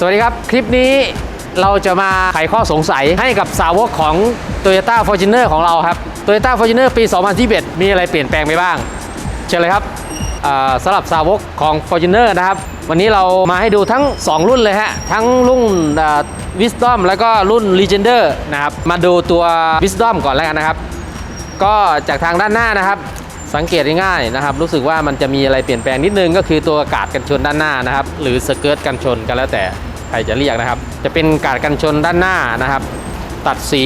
สวัสดีครับ คลิปนี้เราจะมาไขข้อสงสัยให้กับสาวกของ Toyota Fortuner ของเราครับ Toyota Fortuner ปี 2021 มีอะไรเปลี่ยนแปลงไปบ้าง เชิญเลยครับสำหรับสาวกของ Fortuner นะครับ วันนี้เรามาให้ดูทั้ง 2 รุ่นเลยฮะ ทั้งรุ่น Wisdom แล้วก็รุ่น Legender นะครับ มาดูตัว Wisdom ก่อนแล้วกันนะครับ ก็จากทางด้านหน้านะครับสังเกตง่ายๆนะครับ รู้สึกว่ามันจะมีอะไรเปลี่ยนแปลงนิดนึงก็คือตัวกาดกันชนด้านหน้านะครับ หรือสเกิร์ตกันชนกันแล้วแต่ ใครจะเรียกนะครับ จะเป็นกาดกันชนด้านหน้านะครับ ตัดสี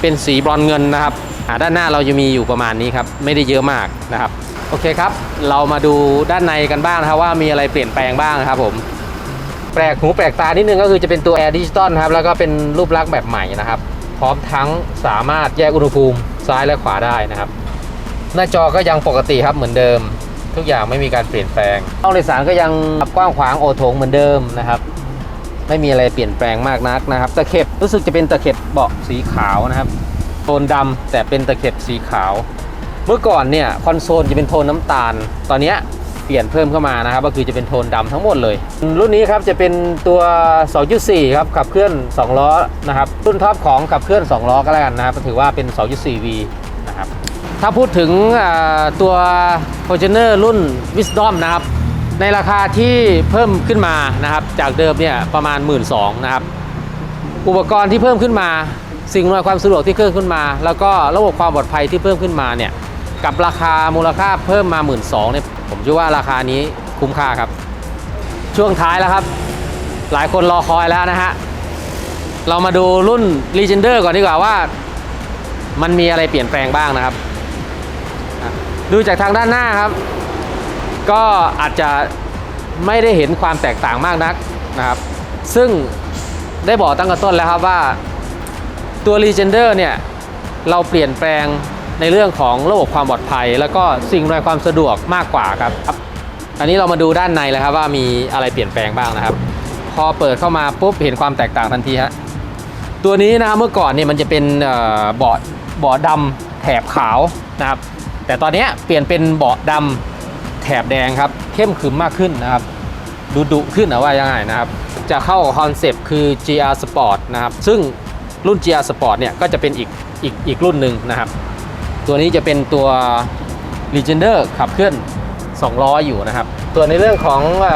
เป็นสีบรอนเงินนะครับด้านหน้าเราจะมีอยู่ประมาณนี้ครับ ไม่ได้เยอะมากนะครับ โอเคครับ เรามาดูด้านในกันบ้างนะครับว่ามีอะไรเปลี่ยนแปลงบ้างครับผม แปลกหูแปลกตานิดนึงก็คือจะเป็นตัว Air Digital ครับ แล้วก็เป็นรูปลักษณ์แบบใหม่นะครับ พร้อมทั้งสามารถแยกอุณหภูมิซ้ายและขวาได้นะครับ หน้าจอก็ยังปกติครับเหมือนเดิม ทุกอย่างไม่มีการเปลี่ยนแปลงห้องโดยสารก็ยังกว้างขวางโอโถงเหมือนเดิมนะครับ ไม่มีอะไรเปลี่ยนแปลงมากนักนะครับ ตะเข็บรู้สึกจะเป็นตะเข็บเบาะสีขาวนะครับโทนดำแต่เป็นตะเข็บสีขาว เมื่อก่อนเนี่ยคอนโซลจะเป็นโทนน้ำตาล ตอนนี้เปลี่ยนเพิ่มเข้ามานะครับ ก็คือจะเป็นโทนดำทั้งหมดเลย รุ่นนี้ครับจะเป็นตัว 2.4 ครับขับเคลื่อน 2 ล้อนะครับรุ่นท็อปของขับเคลื่อน 2 ล้อก็แล้วกันนะครับถือว่าเป็น 2.4V นะครับถ้าพูดถึงตัว Fortuner รุ่น Wisdom นะครับ ในราคาที่เพิ่มขึ้นมานะครับ จากเดิมเนี่ยประมาณ 1 2ื่นนะครับ อุปกรณ์ที่เพิ่มขึ้นมา สิ่งอำนวยความสะดวกที่เพิ่มขึ้นมา แล้วก็ระบบความปลอดภัยที่เพิ่มขึ้นมาเนี่ยกับราคามูลค่าเพิ่มมา 1 2ื่นเนี่ยผมเชื่อว่าราคานี้คุ้มค่าครับ ช่วงท้ายแล้วครับ หลายคนรอคอยแล้วนะฮะเรามาดูรุ่น Legender ก่อนดีกว่าว่า มันมีอะไรเปลี่ยนแปลงบ้างนะครับ ดูจากทางด้านหน้าครับ ก็อาจจะไม่ได้เห็นความแตกต่างมากนักนะครับ ซึ่งได้บอกตั้งแต่ต้นแล้วครับว่าตัว Legender เนี่ยเราเปลี่ยนแปลงในเรื่องของระบบความปลอดภัย แล้วก็สิ่งอำนวยความสะดวกมากกว่าครับ อันนี้เรามาดูด้านในเลยครับว่ามีอะไรเปลี่ยนแปลงบ้างนะครับ พอเปิดเข้ามาปุ๊บเห็นความแตกต่างทันทีฮะตัวนี้นะเมื่อก่อนเนี่ยมันจะเป็นเบาะเบาะดำแถบขาวนะครับ แต่ตอนนี้เปลี่ยนเป็นเบาะดำ แถบแดงครับ เข้มขรึมมากขึ้นนะครับดูดุขึ้นนะว่ายังไงนะครับ จะเข้าคอนเซปต์คือ GR Sport นะครับ ซึ่งรุ่น GR Sport เนี่ยก็จะเป็นอีกอีกอีกรุ่นหนึ่งนะครับ ตัวนี้จะเป็นตัว Legender ขับเคลื่อน2ล้ออยู่นะครับ ตัวในเรื่องของอ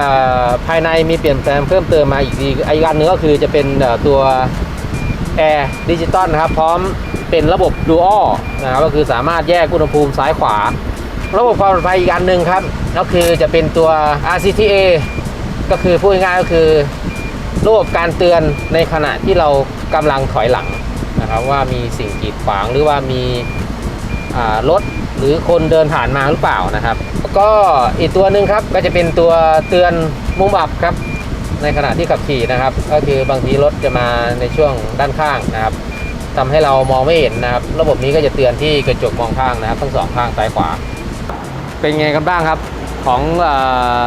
ภายในมีเปลี่ยนแปลงเพิ่มเติมมาอีกดีอีกอันหนึงก็คือจะเป็นตัว Air Digital นะครับ พร้อมเป็นระบบ Dual นะครับก็คือสามารถแยกอุณหภูมิซ้ายขวา ระบบความปลอดภัยอีกอันหนึ่งครับก็คือจะเป็นตัว RCTA ก็คือพูดง่ายก็คือ ระบบการเตือนในขณะที่เรากำลังถอยหลังนะครับว่ามีสิ่งกีดขวางหรือว่ามีรถหรือคนเดินผ่านมาหรือเปล่านะครับ ก็อีกตัวหนึ่งครับก็จะเป็นตัวเตือนมุมอับครับ ในขณะที่ขับขี่นะครับ ก็คือบางทีรถจะมาในช่วงด้านข้างนะครับทำให้เรามองไม่เห็นนะครับ ระบบนี้ก็จะเตือนที่กระจกมองข้างนะครับ ทั้งสองข้างซ้ายขวา เป็นไงกันบ้างครับของเอ่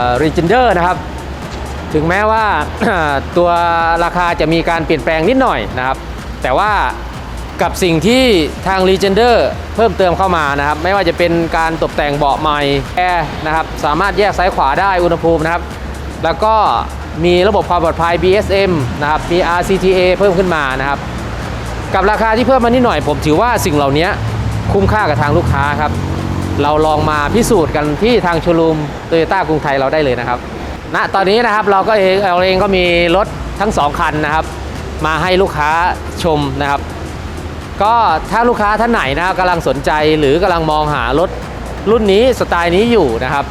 อ Regender นะครับ ถึงแม้ว่าตัวราคาจะมีการเปลี่ยนแปลงนิดหน่อยนะครับ แต่ว่ากับสิ่งที่ทาง Legender เพิ่มเติมเข้ามานะครับ ไม่ว่าจะเป็นการตกแต่งเบาะใหม่แอร์นะครับ สามารถแยกซ้ายขวาได้อุณหภูมินะครับ แล้วก็มีระบบความปลอดภัย BSM นะครับ มี RCTA เพิ่มขึ้นมานะครับ กับราคาที่เพิ่มมานิดหน่อย ผมถือว่าสิ่งเหล่านี้คุ้มค่ากับทางลูกค้าครับ เราลองมาพิสูจน์กันที่ทางโชว์รูมโตโยต้ากรุงไทยเราได้เลยนะครับณตอนนี้นะครับเราก็เองเราเองก็มีรถทั้งสองคันนะครับ มาให้ลูกค้าชมนะครับ ก็ถ้าลูกค้าท่านไหนนะกำลังสนใจหรือกำลังมองหารถรุ่นนี้สไตล์นี้อยู่นะครับ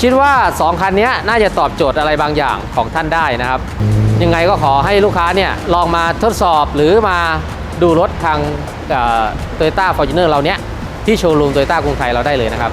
คิดว่า 2 คันนี้น่าจะตอบโจทย์อะไรบางอย่างของท่านได้นะครับ ยังไงก็ขอให้ลูกค้าเนี่ยลองมาทดสอบหรือมาดูรถทางโตโยต้าฟอร์จูเนอร์เราเนี้ย ที่โชว์รูมโตโยต้ากรุงไทยเราได้เลยนะครับ